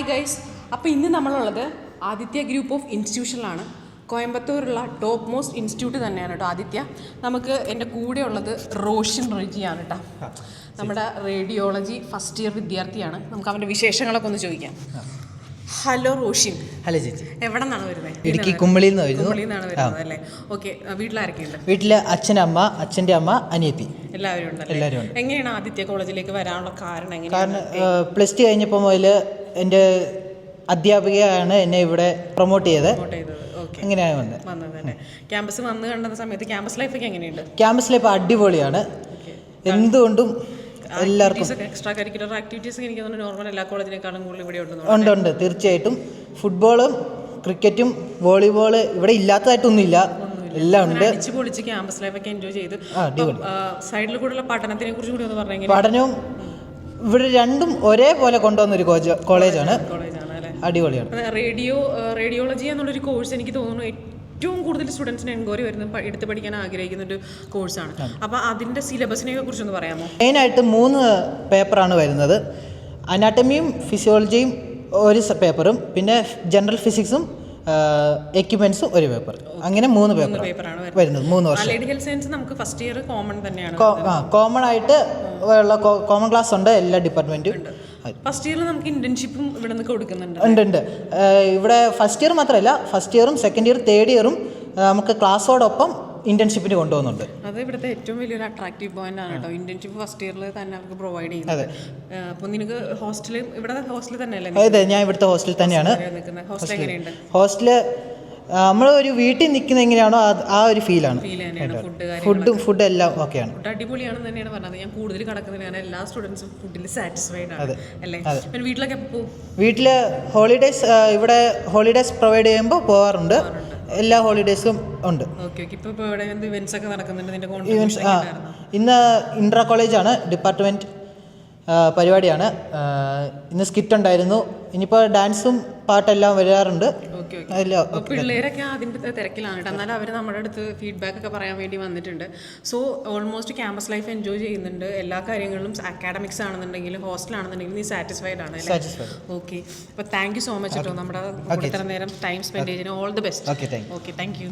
Hi guys അപ്പോൾ ഇന്ന് നമ്മളുള്ളത് ആദിത്യ ഗ്രൂപ്പ് ഓഫ് ഇൻസ്റ്റിറ്റ്യൂഷനിലാണ് കോയമ്പത്തൂരുള്ള ടോപ്പ് മോസ്റ്റ് ഇൻസ്റ്റിറ്റ്യൂട്ട് തന്നെയാണ് കേട്ടോ ആദിത്യ. നമുക്ക് എന്റെ കൂടെ ഉള്ളത് റോഷൻ റെജിയാണ് കേട്ടോ നമ്മുടെ റേഡിയോളജി ഫസ്റ്റ് ഇയർ വിദ്യാർത്ഥിയാണ്. നമുക്ക് അവന്റെ വിശേഷങ്ങളൊക്കെ ഒന്ന് ചോദിക്കാം. ഹലോ റോഷിൻ. ഹലോ ചേച്ചി. എവിടെ നിന്നാണ് വരുന്നത് ഇടുക്കി കുമ്പളിയിൽ നിന്ന് വരുന്നു. കുമ്പളിയിൽ നിന്നാണ് വരുന്നത് അല്ലേ? ഓക്കെ വീട്ടിലാരൊക്കെയുണ്ട്? വീട്ടിൽ അച്ഛന്റെ അമ്മ അച്ഛന്റെ അമ്മ അനിയത്തി. എല്ലാവരും എല്ലാവരും എങ്ങനെയാണ് ആദിത്യ കോളേജിലേക്ക് വരാനുള്ള കാരണം? കാരണം പ്ലസ് ടു കഴിഞ്ഞപ്പോൾ മുതൽ എന്റെ അധ്യാപികയാണ് എന്നെ ഇവിടെ പ്രൊമോട്ട് ഓക്കെ അങ്ങനെയാണ് വന്നത്. ക്യാമ്പസ് വന്ന് കണ്ട സമയത്ത് ക്യാമ്പസ് ലൈഫ് ഒക്കെ എങ്ങനെയുണ്ട്? ക്യാമ്പസ് ലൈഫ് അടിപൊളിയാണ്. എന്തുകൊണ്ടും എല്ലാവർക്കും. എക്സ്ട്രാ കരിക്കുലർ ആക്ടിവിറ്റീസ് എനിക്ക് തോന്നുന്നു നോർമൽ എല്ലാ കോളേജിനേക്കാളും കൂടുതൽ ഇവിടെ ഉണ്ട് ഉണ്ട്. തീർച്ചയായിട്ടും. ഫുട്ബോളും ക്രിക്കറ്റും വോളിബോൾ ഇവിടെ ഇല്ലാത്തതായിട്ടൊന്നുമില്ല. എല്ലാം ഉണ്ട്. അടിച്ചു പൊളിച്ച് ക്യാമ്പസ് ലൈഫ് ഒക്കെ എൻജോയ് ചെയ്ത്. സൈഡിൽ കൂടെയുള്ള പഠനത്തിനെ കുറിച്ച് കൂടി ഒന്ന് പറഞ്ഞു പഠനവും ഇവിടെ രണ്ടും ഒരേപോലെ കൊണ്ടുവന്ന ഒരു കോളേജ് കോളേജാണ് അടിപൊളിയാണ്. റേഡിയോ റേഡിയോളജി എന്നുള്ളൊരു കോഴ്സ് എനിക്ക് തോന്നുന്നു ഏറ്റവും കൂടുതൽ സ്റ്റുഡൻസിന് എൻക്വയറി വരുന്ന എടുത്ത് പഠിക്കാൻ ആഗ്രഹിക്കുന്ന ഒരു കോഴ്സാണ് അപ്പോൾ അതിന്റെ സിലബസിനെ കുറിച്ചൊന്ന് പറയാമോ? മെയിനായിട്ട് മൂന്ന് പേപ്പറാണ് വരുന്നത്. അനാട്ടമിയും ഫിസിയോളജിയും ഒരു പേപ്പറും പിന്നെ ജനറൽ ഫിസിക്സും എക്യുപ്മെന്റ്സും ഒരു പേപ്പർ. അങ്ങനെ മൂന്ന് പേപ്പർ പേപ്പറാണ് വരുന്നത്. മൂന്ന് വർഷം. ഹെൽത്ത് സയൻസ് നമുക്ക് ഫസ്റ്റ് ഇയർ കോമൺ തന്നെയാണ് കോമൺ ആയിട്ട് ഉള്ള കോമൺ ക്ലാസ് ഉണ്ട് എല്ലാ ഡിപ്പാർട്ട്മെന്റും ഫസ്റ്റ് ഇയറിൽ നമുക്ക് ഇന്റേൺഷിപ്പും ഇവിടെ നിന്ന് കൊടുക്കുന്നുണ്ട് ഉണ്ട് ഉണ്ട്. ഇവിടെ ഫസ്റ്റ് ഇയർ മാത്രമല്ല ഫസ്റ്റ് ഇയറും സെക്കൻഡ് ഇയർ തേർഡ് ഇയറും നമുക്ക് ക്ലാസ്സോടൊപ്പം ഇന്റേൺഷിപ്പിന് കൊണ്ടുപോകുന്നുണ്ട് അത് ഇവിടുത്തെ ഏറ്റവും വലിയൊരു അട്രാക്റ്റീവ് പോയിന്റ് ആണ് കേട്ടോ. ഇന്റേൺഷിപ്പ് ഫസ്റ്റ് ഇയറിൽ തന്നെ അവർക്ക് പ്രൊവൈഡ് ചെയ്യുന്നത്. അപ്പോൾ നിനക്ക് ഹോസ്റ്റൽ ഇവിടെ ഹോസ്റ്റലിൽ തന്നെയല്ലേ അതെ ഞാൻ ഇവിടുത്തെ ഹോസ്റ്റലിൽ തന്നെയാണ്. ഹോസ്റ്റൽ എങ്ങനെയുണ്ട്? ഹോസ്റ്റൽ നമ്മൾ ഒരു വീട്ടിൽ നിൽക്കുന്ന എങ്ങനെയാണോ ആ ഒരു ഫീലാണ് ഫുഡും ഫുഡ് എല്ലാം ഓക്കെയാണ് ഫുഡ് അടിപൊളിയാണെന്ന് തന്നെയാണ് പറഞ്ഞത്. ഞാൻ കൂടുതൽ കടക്കുന്നത് ഞാൻ എല്ലാ സ്റ്റുഡൻസും ഫുഡിൽ സാറ്റിസ്ഫൈഡ് ആണ്. അല്ലേ? വീട്ടിലൊക്കെ വീട്ടിൽ ഹോളിഡേസ് ഇവിടെ ഹോളിഡേസ് പ്രൊവൈഡ് ചെയ്യുമ്പോൾ പോകാറുണ്ട് എല്ലാ ഹോളിഡേസും ഉണ്ട്. ആ ഇന്ന് ഇൻട്രാ കോളേജാണ് ഡിപ്പാർട്ട്മെന്റ് പരിപാടിയാണ്. ഇന്ന് സ്കിറ്റ് ഉണ്ടായിരുന്നു. ഇനിയിപ്പോൾ ഡാൻസും പാട്ടെല്ലാം വരാറുണ്ട്. പിള്ളേരൊക്കെ അതിന്റെ തിരക്കിലാണ് കേട്ടോ. എന്നാലും അവർ നമ്മുടെ അടുത്ത് ഫീഡ്ബാക്ക് ഒക്കെ പറയാൻ വേണ്ടി വന്നിട്ടുണ്ട്. So almost campus life enjoy ചെയ്യുന്നുണ്ട്. എല്ലാ കാര്യങ്ങളിലും അക്കാഡമിക്സ് ആണെന്നുണ്ടെങ്കിലും ഹോസ്റ്റൽ ആണെന്നുണ്ടെങ്കിലും നീ സാറ്റിസ്ഫൈഡ് ആണ് ഓക്കെ അപ്പോൾ താങ്ക് യു സോ മച്ച് കേട്ടോ. നമ്മുടെ ഇത്ര നേരം ടൈം സ്പെൻഡ് ചെയ്തതിന് all the best okay thank you